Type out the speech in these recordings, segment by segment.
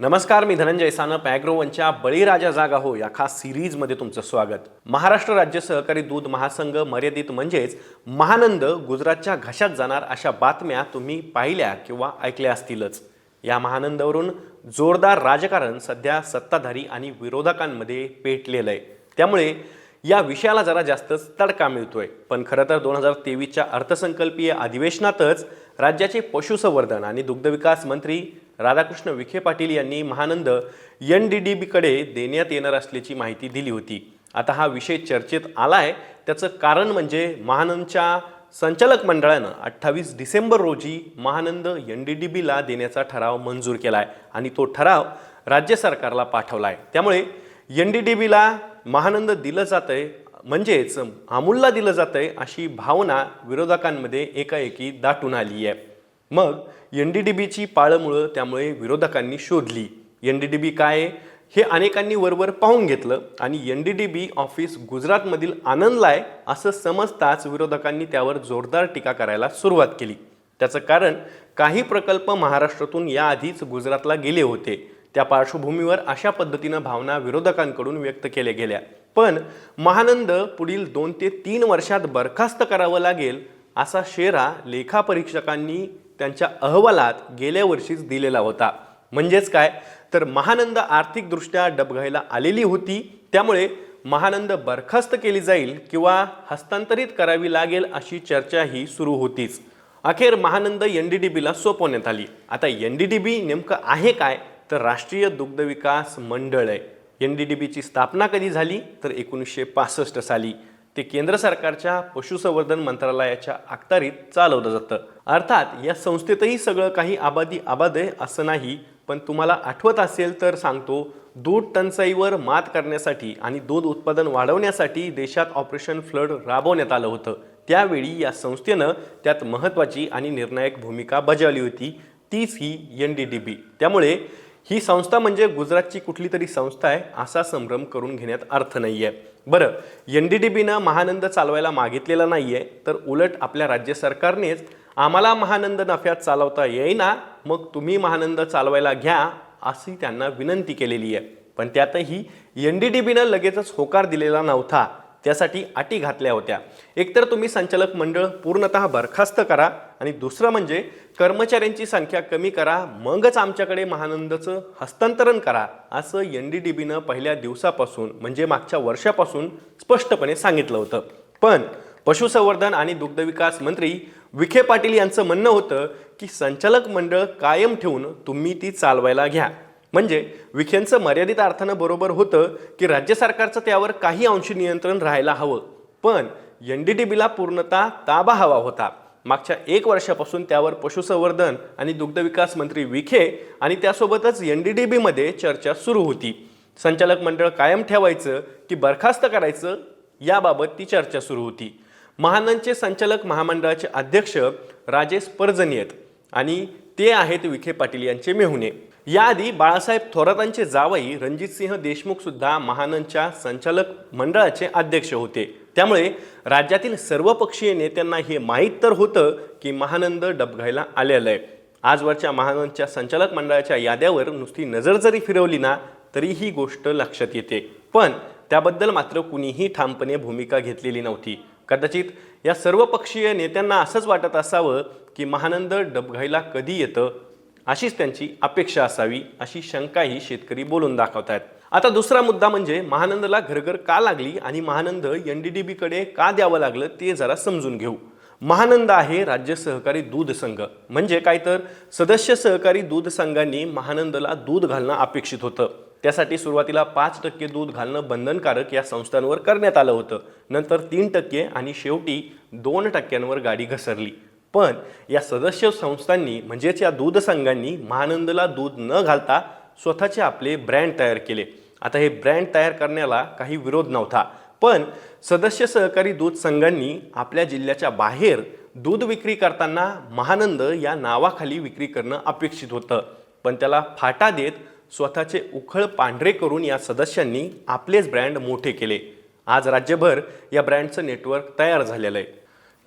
नमस्कार मी धनंजय सानप ॲग्रोवनच्या बळीराजा जागा हो या खास सिरीजमध्ये तुमचं स्वागत. महाराष्ट्र राज्य सहकारी दूध महासंघ मर्यादित म्हणजेच महानंद गुजरातच्या घशात जाणार अशा बातम्या तुम्ही पाहिल्या किंवा ऐकल्या असतीलच. या महानंदवरून जोरदार राजकारण सध्या सत्ताधारी आणि विरोधकांमध्ये पेटलेलं आहे त्यामुळे या विषयाला जरा जास्तच तडका मिळतोय. पण खरं तर दोन हजार तेवीसच्या अर्थसंकल्पीय अधिवेशनातच राज्याचे पशुसंवर्धन आणि दुग्धविकास मंत्री राधाकृष्ण विखे पाटील यांनी महानंद एन डी डी बीकडे देण्यात येणार असल्याची माहिती दिली होती. आता हा विषय चर्चेत आला आहे त्याचं कारण म्हणजे महानंदच्या संचालक मंडळानं अठ्ठावीस डिसेंबर रोजी महानंद एन डी डी बीला देण्याचा ठराव मंजूर केला आहे आणि तो ठराव राज्य सरकारला पाठवला आहे त्यामुळे एन डी डी बीला महानंद दिलं जातं आहे म्हणजेच अमूलला दिलं जातं आहे अशी भावना विरोधकांमध्ये एकाएकी दाटून आली आहे मग एन डी डी बीची पाळंमुळं त्यामुळे विरोधकांनी शोधली. एन डी डी बी काय आहे? हे अनेकांनी वरवर पाहून घेतलं आणि N D D B office गुजरातमधील आनंदला आहे असं समजताच विरोधकांनी त्यावर जोरदार टीका करायला सुरुवात केली. त्याचं कारण काही प्रकल्प महाराष्ट्रातून याआधीच गुजरातला गेले होते. त्या पार्श्वभूमीवर अशा पद्धतीनं भावना विरोधकांकडून व्यक्त केल्या गेल्या. पण महानंद पुढील दोन ते तीन वर्षात बरखास्त करावं लागेल असा शेरा लेखापरीक्षकांनी त्यांच्या अहवालात गेल्या वर्षीच दिलेला होता. म्हणजेच काय? तर महानंद आर्थिकदृष्ट्या डबघाईला आलेली होती. त्यामुळे महानंद बरखास्त केली जाईल किंवा हस्तांतरित करावी लागेल अशी चर्चाही सुरू होतीच. अखेर महानंद एन डी डी बीला सोपवण्यात आली. आता एन डी डी बी नेमकं आहे काय? तर राष्ट्रीय दुग्ध विकास मंडळ आहे. एन डी डी बीची स्थापना कधी झाली? तर एकोणीसशे पासष्ट साली. ते केंद्र सरकारच्या पशुसंवर्धन मंत्रालयाच्या अखत्यारीत चालवलं जातं. अर्थात या संस्थेतही सगळं काही आबादी आबाद आहे असं नाही पण तुम्हाला आठवत असेल तर सांगतो दूध टंचाईवर मात करण्यासाठी आणि दूध उत्पादन वाढवण्यासाठी देशात ऑपरेशन फ्लड राबवण्यात आलं होतं. त्यावेळी या संस्थेनं त्यात महत्त्वाची आणि निर्णायक भूमिका बजावली होती. तीच ही एन डी डी बी. त्यामुळे ही संस्था म्हणजे गुजरातची कुठली तरी संस्था आहे असा संभ्रम करून घेण्यात अर्थ नाही आहे बरं एन डी डी बीनं महानंद चालवायला मागितलेला नाही आहे तर उलट आपल्या राज्य सरकारनेच आम्हाला महानंद नफ्यात चालवता येईना मग तुम्ही महानंद चालवायला घ्या अशी त्यांना विनंती केलेली आहे. पण त्यातही एन डी डी बीनं लगेचच होकार दिलेला नव्हता. त्यासाठी अटी घातल्या होत्या. एकतर तुम्ही संचालक मंडळ पूर्णतः बरखास्त करा आणि दुसरं म्हणजे कर्मचाऱ्यांची संख्या कमी करा मगच आमच्याकडे महानंदचं हस्तांतरण करा असं एन डी डी बीनं पहिल्या दिवसापासून म्हणजे मागच्या वर्षापासून स्पष्टपणे सांगितलं होतं. पण पशुसंवर्धन आणि दुग्धविकास मंत्री विखे पाटील यांचं म्हणणं होतं की संचालक मंडळ कायम ठेवून तुम्ही ती चालवायला घ्या. म्हणजे विखेंचं मर्यादित अर्थानं बरोबर होतं की राज्य सरकारचं त्यावर काही अंशी नियंत्रण राहायला हवं. पण एन डी डी बीला पूर्णतः ताबा हवा होता. मागच्या एक वर्षापासून त्यावर पशुसंवर्धन आणि दुग्धविकास मंत्री विखे आणि त्यासोबतच एन डी डी बीमध्ये चर्चा सुरू होती. संचालक मंडळ कायम ठेवायचं की बरखास्त करायचं याबाबत ती चर्चा सुरू होती. महानंदचे संचालक महामंडळाचे अध्यक्ष राजेश पर्जनियत आणि ते आहेत विखे पाटील यांचे मेहुणे. याआधी बाळासाहेब थोरातांचे जावई रणजितसिंह देशमुख सुद्धा महानंदच्या संचालक मंडळाचे अध्यक्ष होते. त्यामुळे राज्यातील सर्वपक्षीय नेत्यांना हे माहीत तर होतं की महानंद डबघायला आलेलं. आहे आजवरच्या महानंदच्या संचालक मंडळाच्या याद्यावर नुसती नजर जरी फिरवली ना तरी ही गोष्ट लक्षात येते. पण त्याबद्दल मात्र कुणीही ठामपणे भूमिका घेतलेली नव्हती. कदाचित या सर्व पक्षीय नेत्यांना असंच वाटत असावं की महानंद डबघाईला कधी येतं? अशीच त्यांची अपेक्षा असावी अशी शंकाही शेतकरी बोलून दाखवत आहेत आता दुसरा मुद्दा म्हणजे महानंदला घरघर का लागली आणि महानंद एन डी डी बीकडे का द्यावं लागलं ते जरा समजून घेऊ. महानंद आहे राज्य सहकारी दूध संघ. म्हणजे काय तर? सदस्य सहकारी दूध संघांनी महानंदला दूध घालणं अपेक्षित होतं. त्यासाठी सुरुवातीला पाच टक्के दूध घालणं बंधनकारक या संस्थांवर करण्यात आलं होतं. नंतर तीन टक्के आणि शेवटी दोन टक्क्यांवर गाडी घसरली. पण या सदस्य संस्थांनी म्हणजेच या दूध संघांनी महानंदला दूध न घालता स्वतःचे आपले ब्रँड तयार केले. आता हे ब्रँड तयार करण्याला काही विरोध नव्हता. पण सदस्य सहकारी दूध संघांनी आपल्या जिल्ह्याच्या बाहेर दूध विक्री करताना महानंद या नावाखाली विक्री करणं अपेक्षित होतं. पण त्याला फाटा देत स्वतःचे उखळ पांढरे करून या सदस्यांनी आपलेच ब्रँड मोठे केले. आज राज्यभर या ब्रँडचं नेटवर्क तयार झालेलं आहे.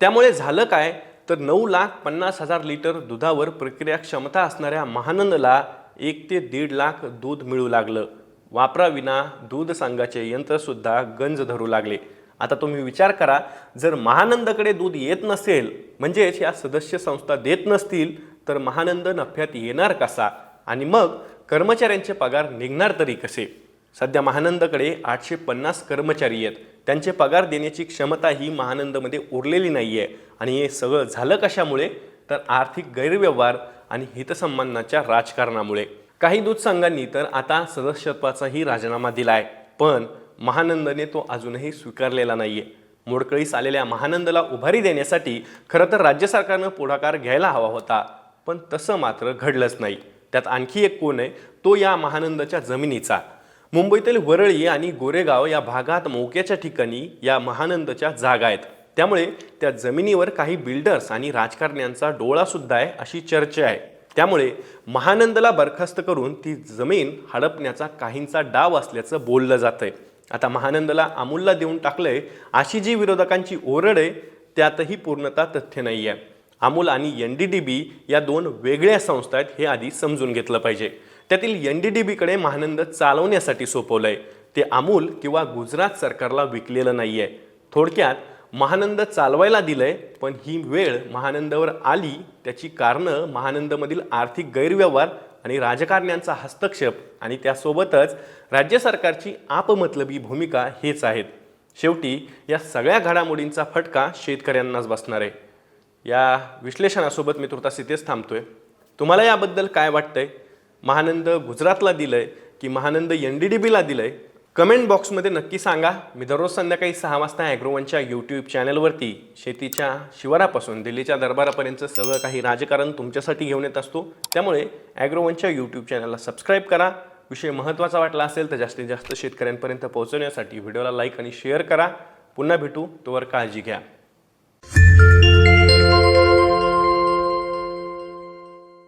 त्यामुळे झालं काय? तर नऊ लाख पन्नास हजार लिटर दुधावर प्रक्रिया क्षमता असणाऱ्या महानंदला एक ते दीड लाख दूध मिळू लागलं. वापराविना दूध सांगाचे यंत्रसुद्धा गंज धरू लागले. आता तुम्ही विचार करा जर महानंदकडे दूध येत नसेल म्हणजेच या सदस्य संस्था देत नसतील तर महानंद नफ्यात येणार कसा? आणि मग कर्मचाऱ्यांचे पगार निघणार तरी कसे? सध्या महानंदकडे आठशे पन्नास कर्मचारी आहेत. त्यांचे पगार देण्याची क्षमता ही महानंदमध्ये उरलेली नाही आहे आणि हे सगळं झालं कशामुळे? तर आर्थिक गैरव्यवहार आणि हितसंबंधाच्या राजकारणामुळे. काही दूध संघांनी तर आता सदस्यत्वाचाही राजीनामा दिला आहे पण महानंदने तो अजूनही स्वीकारलेला नाही आहे मोडकळीस आलेल्या महानंदला उभारी देण्यासाठी खरं तर राज्य सरकारनं पुढाकार घ्यायला हवा होता. पण तसं मात्र घडलंच नाही. त्यात आणखी एक कोण आहे? तो या महानंदच्या जमिनीचा. मुंबईतील वरळी आणि गोरेगाव या भागात मोक्याच्या ठिकाणी या महानंदच्या जागा आहेत. त्यामुळे त्या जमिनीवर काही बिल्डर्स आणि राजकारण्यांचा डोळासुद्धा आहे अशी चर्चा आहे. त्यामुळे महानंदला बरखास्त करून ती जमीन हडपण्याचा काहींचा डाव असल्याचं बोललं जातंय. आता महानंदला अमूलला देऊन टाकलंय अशी जी विरोधकांची ओरड आहे त्यातही पूर्णता तथ्य नाही आहे अमूल आणि एन डी डी बी या दोन वेगळ्या संस्था आहेत हे आधी समजून घेतलं पाहिजे. त्यातील एन डी डी बीकडे महानंद चालवण्यासाठी सोपवलं आहे ते अमूल किंवा गुजरात सरकारला विकलेलं नाही आहे थोडक्यात महानंद चालवायला दिलंय पण ही वेळ महानंदवर आली. त्याची कारणं महानंदमधील आर्थिक गैरव्यवहार आणि राजकारण्यांचा हस्तक्षेप आणि त्यासोबतच राज्य सरकारची आपमतलबी भूमिका हेच आहेत. शेवटी या सगळ्या घडामोडींचा फटका शेतकऱ्यांनाच बसणार आहे. या विश्लेषणासोबत मी तुर्तास इथेच थांबतोय. तुम्हाला याबद्दल काय वाटतंय? महानंद गुजरातला दिलंय की महानंद एन डी डी बीला दिलंय. कमेंट बॉक्समध्ये नक्की सांगा. मी दररोज संध्याकाळी सहा वाजता ॲग्रोवनच्या यूट्यूब चॅनलवरती शेतीच्या शिवारापासून दिल्लीच्या दरबारापर्यंत सगळं काही राजकारण तुमच्यासाठी घेऊन येत असतो. त्यामुळे ॲग्रोवनच्या यूट्यूब चॅनलला सबस्क्राईब करा. विषय महत्त्वाचा वाटला असेल तर जास्तीत जास्त शेतकऱ्यांपर्यंत पोहोचवण्यासाठी व्हिडिओला लाईक आणि शेअर करा. पुन्हा भेटू. तोवर काळजी घ्या.